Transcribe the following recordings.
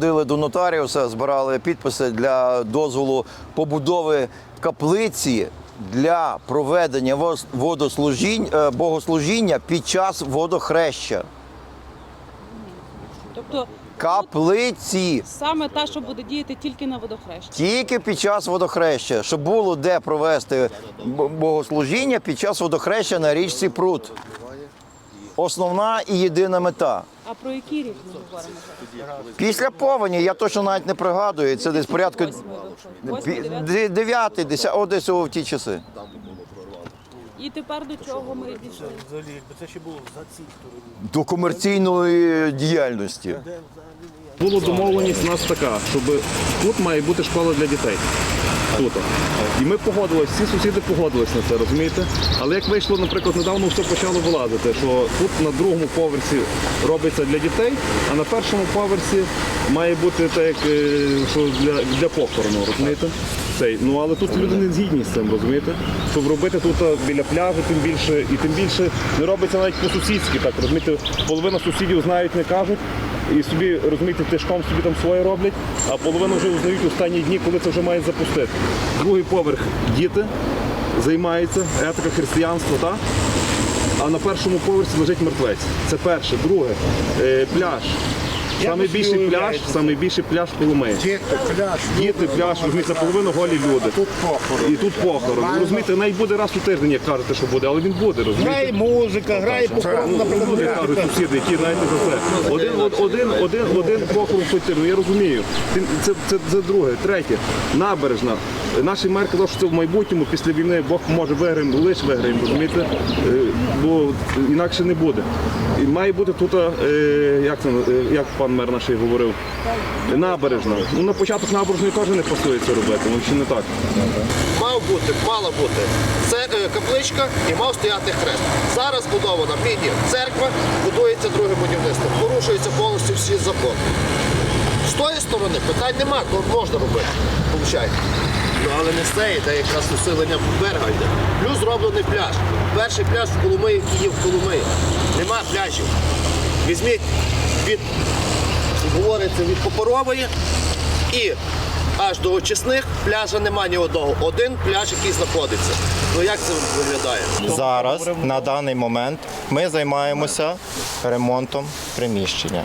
ходили до нотаріуса, збирали підписи для дозволу побудови каплиці для проведення водослужінь, е, богослужіння під час водохреща. Тобто Каплиці. саме та, що буде діяти тільки на водохрещі. Тільки під час водохреща, щоб було де провести богослужіння під час водохреща на річці Прут. Основна і єдина мета. А про який рік ми говоримо? Після повені, я точно навіть не пригадую, це десь порядку Восьмий рок. Восьмий, дев'ятий. 9, 10, о, десь у ті часи. І тепер до чого ми дійшли? Взагалі, якби це ще було за цій стороні. До комерційної діяльності. Була домовленість у нас така, щоб тут має бути школа для дітей. Тут. І ми погодилися, всі сусіди погодились на це, розумієте? Але як вийшло, наприклад, недавно все почало вилазити, що тут на другому поверсі робиться для дітей, а на першому поверсі має бути так, як е, що для, для похорону, розумієте? Цей. Ну але тут люди не згідні з цим, розумієте? Щоб робити тут біля пляжу, тим більше, і тим більше не робиться навіть по-сусідськи, так розумієте, половина сусідів знають, не кажуть. І собі, розумієте, тишком собі там своє роблять, а половину вже узнають останні дні, коли це вже має запустити. Другий поверх діти займаються, етика християнство, так? А на першому поверсі лежить мертвець. Це перше. Друге, е, пляж. Саме більший пляж, саме більший пляж Коломиї. Діти, пляж, Діти, пляж, розумієте, наполовину голі люди. тут похорон. І тут похорон. Ви розумієте, навіть буде раз у тиждень, як кажете, що буде, але він буде, розумієте? Грає музика, грає похорон, наприклад, Люди кажуть сусіди, які знаєте за це. Один, один, один, один похорон хоч ну я розумію. Це, це, це, це друге. Третє. Набережна. Наш мер казав, що це в майбутньому після війни Бог може виграємо, лише виграємо, розумієте? Е, Бо інакше не буде. І має бути тут, е, як це е, як пан мер наш говорив, набережна. Ну на початок набережної теж не пасує це робити, ну чи не так? мав бути, мала бути це е, капличка і мав стояти хрест. Зараз будована міні-церква, будується друге будівництво. Порушуються повністю всі закони. З тої сторони питань нема, то можна робити. Получаєте. Ну, але не з цієї, якраз усилення берега йде. Плюс зроблений пляж. Перший пляж в Коломиї, який є в Коломиї. Нема пляжів. Візьміть від, говориться, від Попорової і аж до очисних пляжа нема ні одного. Один пляж, який знаходиться. Ну як це виглядає? Зараз на даний момент ми займаємося ремонтом приміщення.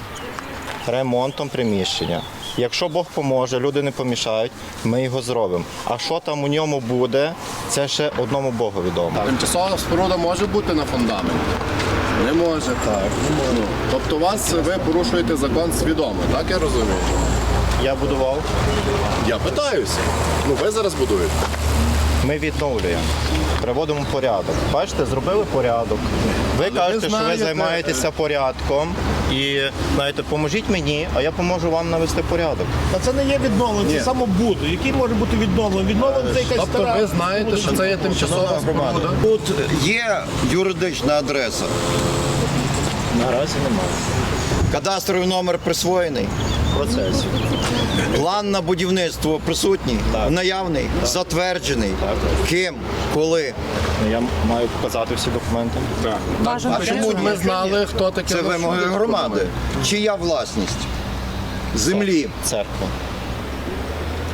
Ремонтом приміщення. Якщо Бог поможе, люди не помішають, ми його зробимо. А що там у ньому буде, це ще одному Богу відомо. Тимчасова споруда може бути на фундаменті? Не може. Так. Ну, тобто вас ви порушуєте закон свідомо, так я розумію? Я будував, Я питаюся. Ну ви зараз будуєте. Ми відновлюємо, приводимо порядок. Бачите, зробили порядок. Ви кажете, що ви займаєтеся порядком і знаєте, поможіть мені, а я поможу вам навести порядок. Та це не є відновлення, це самобуду. Який може бути відновлений? Відновлення це якась Тобто стара. ви знаєте, що це є тимчасова споруда? Тут є юридична адреса. Наразі немає. Кадастровий номер присвоєний. В процесі. План на будівництво присутній, Так. наявний, затверджений. Ким, коли. Ну, Я маю показати всі документи. А чому? Ми знали, хто таке. Це вимоги громади. Чия власність? Землі. Церква.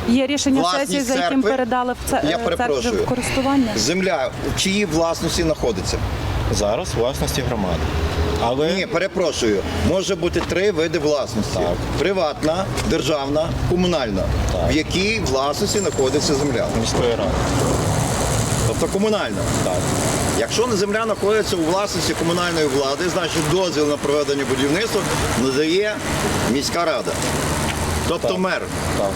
Є рішення Власність сесії, за яким церкви? передали в це Я е, перепрошую. в користування. Земля в чиїй власності знаходиться? Зараз власності громади. Але Ні, перепрошую. Може бути три види власності: Так. приватна, державна, комунальна. В якій власності знаходиться земля? міської ради. Тобто комунальна. Так. Якщо земля знаходиться у власності комунальної влади, значить дозвіл на проведення будівництва надає міська рада. Тобто мер. Так.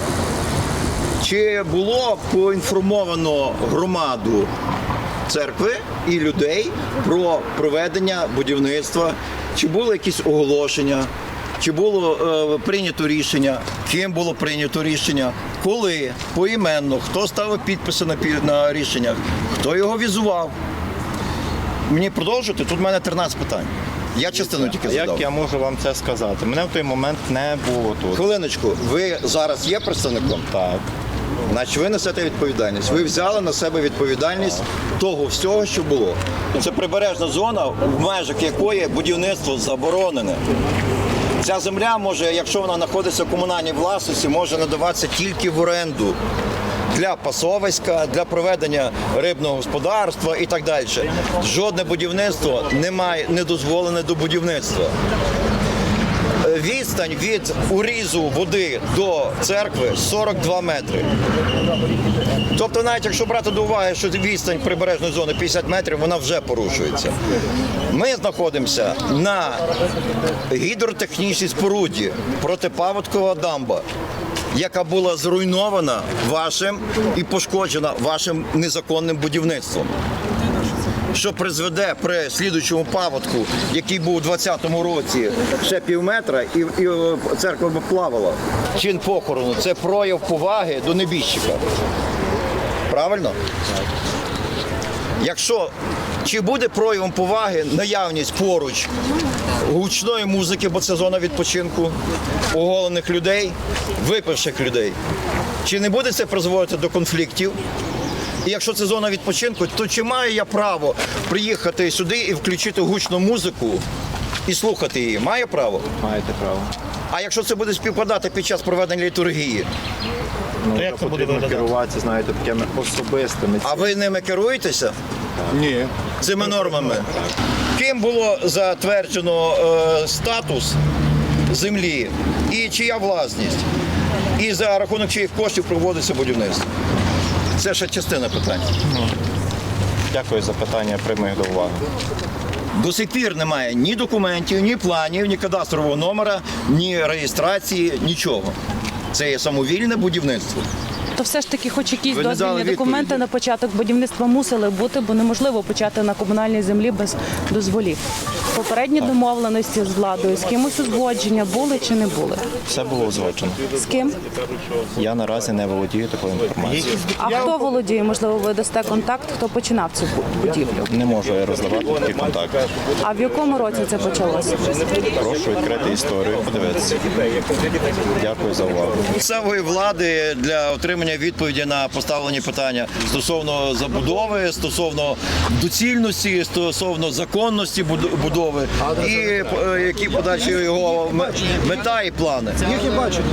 Чи було поінформовано громаду церкви і людей про проведення будівництва? Чи було якісь оголошення? Чи було е, прийнято рішення? Ким було прийнято рішення? Коли? Поіменно? Хто ставив підписи на, на рішеннях? Хто його візував? Мені продовжувати? Тут в мене 13 питань. Я частину тільки задав. Як я можу вам це сказати? Мене в той момент не було тут. Хвилиночку, ви зараз є представником? Так. Значить, ви несете відповідальність. Ви взяли на себе відповідальність того всього, що було. Це прибережна зона, в межах якої будівництво заборонене. Ця земля може, якщо вона знаходиться в комунальній власності, може надаватися тільки в оренду для пасовиська, для проведення рибного господарства і так далі. Жодне будівництво не має не дозволене до будівництва. Відстань від урізу води до церкви 42 метри. Тобто, навіть якщо брати до уваги, що відстань прибережної зони 50 метрів, вона вже порушується. Ми знаходимося на гідротехнічній споруді протипаводкова дамба, яка була зруйнована вашим і пошкоджена вашим незаконним будівництвом. Що призведе при слідуючому паводку, який був у 20-му році, ще пів метра, і, і е, церква б плавала. Чин похорону це прояв поваги до небіжчика. Правильно? Якщо чи буде проявом поваги наявність поруч гучної музики, бо це зона відпочинку, оголених людей, випивших людей, чи не буде це призводити до конфліктів? І якщо це зона відпочинку, то чи маю я право приїхати сюди і включити гучну музику і слухати її? Маю право? Маєте право. А якщо це буде співпадати під час проведення літургії, То як це буде Потрібно виглядати? керуватися, знаєте, такими особистими. а ви ними керуєтеся? Ні. цими нормами. Ким було затверджено е, статус землі і чия власність, і за рахунок чиїх коштів проводиться будівництво. Це ще частина питань. Дякую за питання, прийму їх до уваги. До сих пір немає ні документів, ні планів, ні кадастрового номера, ні реєстрації, нічого. Це є самовільне будівництво. То все ж таки, хоч якісь Ви не дали дозвільні документи відповіді. на початок будівництва мусили бути, бо неможливо почати на комунальній землі без дозволів. Попередні домовленості з владою, з кимось узгодження були чи не були? Все було узгоджено. З ким? Я наразі не володію такою інформацією. А хто володіє? Можливо, ви дасте контакт, хто починав цю бу- будівлю? Не можу я роздавати такі контакти. А в якому році це почалося? Прошу відкрити історію, подивитися. Дякую за увагу. місцевої влади для отримання відповіді на поставлені питання стосовно забудови, стосовно доцільності, стосовно законності буд- будови і е, які подальші його мета і плани. Їх і бачать.